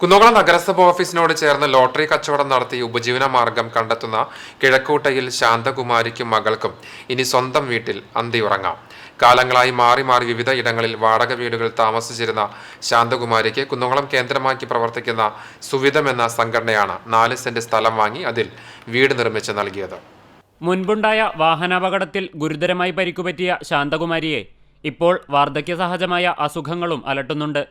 കുന്നംകുളം നഗരസഭ ഓഫീസിനോട് ചേർന്ന് ലോട്ടറി കച്ചവടം നടത്തി ഉപജീവന മാർഗം കണ്ടെത്തുന്ന കിഴക്കൂട്ടയിൽ ശാന്തകുമാരിക്കും മകൾക്കും ഇനി സ്വന്തം വീട്ടിൽ അന്തി ഉറങ്ങാം. കാലങ്ങളായി മാറി മാറി വിവിധ ഇടങ്ങളിൽ വാടക വീടുകൾ താമസിച്ചിരുന്ന ശാന്തകുമാരിക്ക് കുന്നോളം കേന്ദ്രമാക്കി പ്രവർത്തിക്കുന്ന സുവിധം എന്ന സംഘടനയാണ് നാല് സെന്റ് സ്ഥലം വാങ്ങി അതിൽ വീട് നിർമ്മിച്ച് നൽകിയത്. മുൻപുണ്ടായ വാഹനാപകടത്തിൽ ഗുരുതരമായി പരിക്കുപറ്റിയ ശാന്തകുമാരിയെ ഇപ്പോൾ വാർദ്ധക്യ സഹജമായ അസുഖങ്ങളും അലട്ടുന്നുണ്ട്.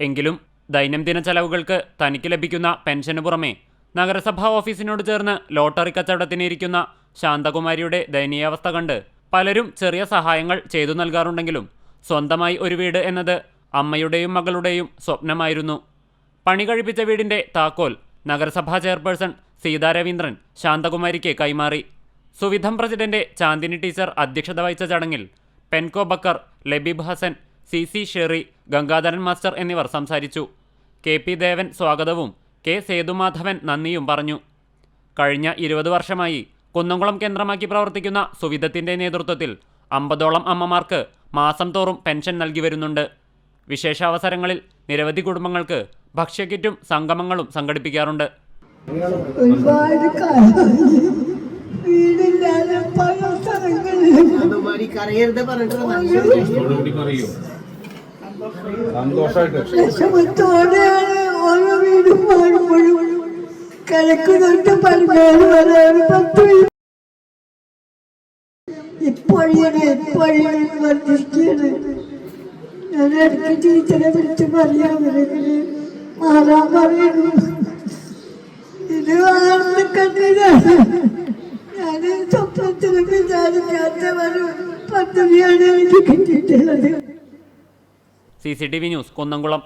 എങ്കിലും ദൈനംദിന ചെലവുകൾക്ക് തനിക്ക് ലഭിക്കുന്ന പെൻഷന് പുറമെ നഗരസഭാ ഓഫീസിനോട് ചേർന്ന് ലോട്ടറി കച്ചവടത്തിനിരിക്കുന്ന ശാന്തകുമാരിയുടെ ദയനീയാവസ്ഥ കണ്ട് പലരും ചെറിയ സഹായങ്ങൾ ചെയ്തു നൽകാറുണ്ടെങ്കിലും സ്വന്തമായി ഒരു വീട് എന്നത് അമ്മയുടെയും മകളുടെയും സ്വപ്നമായിരുന്നു. പണി കഴിപ്പിച്ച വീടിന്റെ താക്കോൽ നഗരസഭാ ചെയർപേഴ്സൺ സീതാ രവീന്ദ്രൻ ശാന്തകുമാരിക്ക് കൈമാറി. സുവിധം പ്രസിഡന്റ് ചാന്ദിനി ടീച്ചർ അധ്യക്ഷത വഹിച്ച ചടങ്ങിൽ Penco Bakkar Labeeb Hassan C C Sheri Gangadharan master എന്നിവർ സംസാരിച്ചു. കെ പി ദേവൻ സ്വാഗതവും. കെ സേതുമാധവൻ നന്ദിയും പറഞ്ഞു. കഴിഞ്ഞ ഇരുപത് വർഷമായി കുന്നംകുളം കേന്ദ്രമാക്കി പ്രവർത്തിക്കുന്ന സുവിധത്തിന്റെ നേതൃത്വത്തിൽ അമ്പതോളം അമ്മമാർക്ക് മാസം തോറും പെൻഷൻ നൽകി വരുന്നുണ്ട്. വിശേഷാവസരങ്ങളിൽ നിരവധി കുടുംബങ്ങൾക്ക് ഭക്ഷ്യക്കിറ്റും സംഗമങ്ങളും സംഘടിപ്പിക്കാറുണ്ട്. ഒരുപാട് വീടില്ലാതെ പല വീടും മാറുമ്പോഴും കിഴക്ക് തൊട്ട് പടിഞ്ഞാറ് വരെ ഒരു പത്ത് ഇപ്പോഴാണ് ഇപ്പോഴാണ് വർദ്ധിക്കുകയാണ് ഞാൻ ഇടയ്ക്ക് ടീച്ചറെ വിളിച്ച് പറയാമെങ്കിൽ മാറാൻ പറയുന്നു ഇത് കണ്ടില്ല ഞാൻ സ്വപ്നത്തിൽ വിചാരിക്കാത്ത ഒരു പദ്ധതിയാണ് എനിക്ക് കിട്ടിയിട്ടുള്ളത്. C C T V news Kunnamkulam.